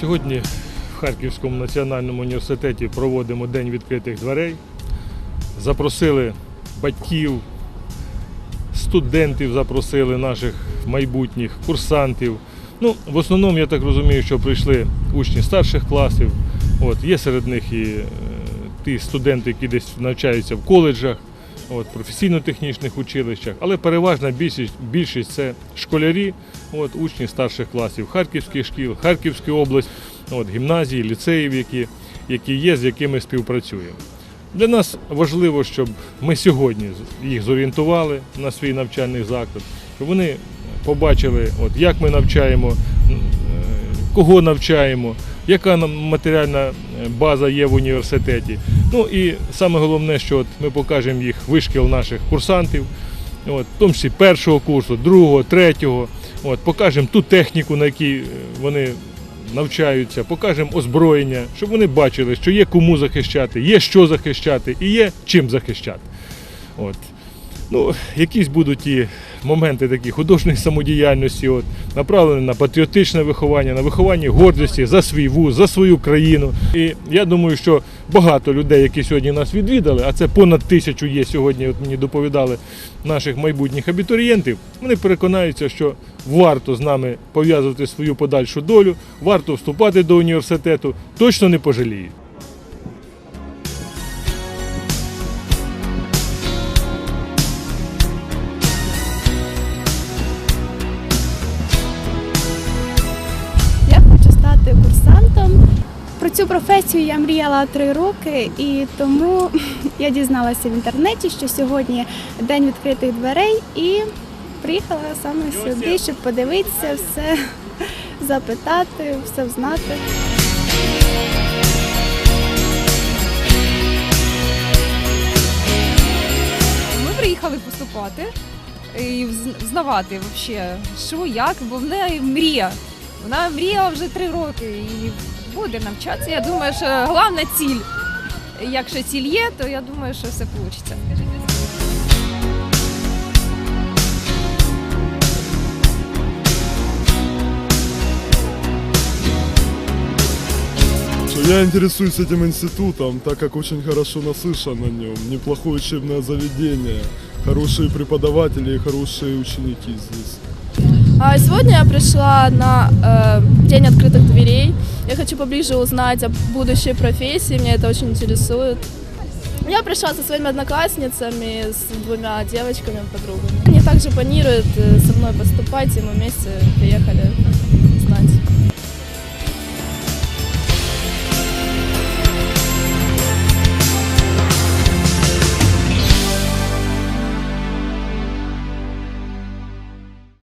Сьогодні в Харківському національному університеті проводимо День відкритих дверей. Запросили батьків, студентів запросили наших майбутніх, курсантів. Ну, в основному, я так розумію, що прийшли учні старших класів. От, є серед них і е, ті студенти, які десь навчаються в коледжах, от, професійно-технічних училищах, але переважна більшість, більшість це школярі, от, учні старших класів Харківських шкіл, Харківської області, от, гімназії, ліцеїв, які, які є, з якими співпрацюємо. Для нас важливо, щоб ми сьогодні їх зорієнтували на свій навчальний заклад, щоб вони побачили, от, як ми навчаємо, е, кого навчаємо, яка матеріальна е, база є в університеті. Ну і саме головне, що от ми покажемо їх вишкіл наших курсантів, от, в тому числі першого курсу, другого, третього. От, покажемо ту техніку, на якій е, вони навчаються, покажемо озброєння, щоб вони бачили, що є кому захищати, є що захищати і є чим захищати. От. Ну, якісь будуть і моменти такі художньої самодіяльності, от, направлені на патріотичне виховання, на виховання гордості за свій вуз, за свою країну. І я думаю, що багато людей, які сьогодні нас відвідали, а це понад тисячу є сьогодні, от мені доповідали наших майбутніх абітурієнтів, вони переконаються, що варто з нами пов'язувати свою подальшу долю, варто вступати до університету, точно не пожаліють. Стати курсантом. Про цю професію я мріяла три роки, і тому я дізналася в інтернеті, що сьогодні день відкритих дверей, і приїхала саме сюди, щоб подивитися все, запитати, все взнати. Ми приїхали поступати і вз- взнавати вообще, що як, бо в неї мрія. Вона мріяла вже три роки і буде навчатися. Я думаю, що головна ціль. Якщо ціль є, то я думаю, що все вийде. Что Я интересуюсь этим институтом, так как очень хорошо наслышан о нем. Неплохое учебное заведение, хорошие преподаватели и хорошие ученики здесь. А Сегодня я пришла на э, День открытых дверей. Я хочу поближе узнать о будущей профессии, меня это очень интересует. Я пришла со своими одноклассницами, с двумя девочками, подругами. Они также планируют э, со мной поступать, и мы вместе приехали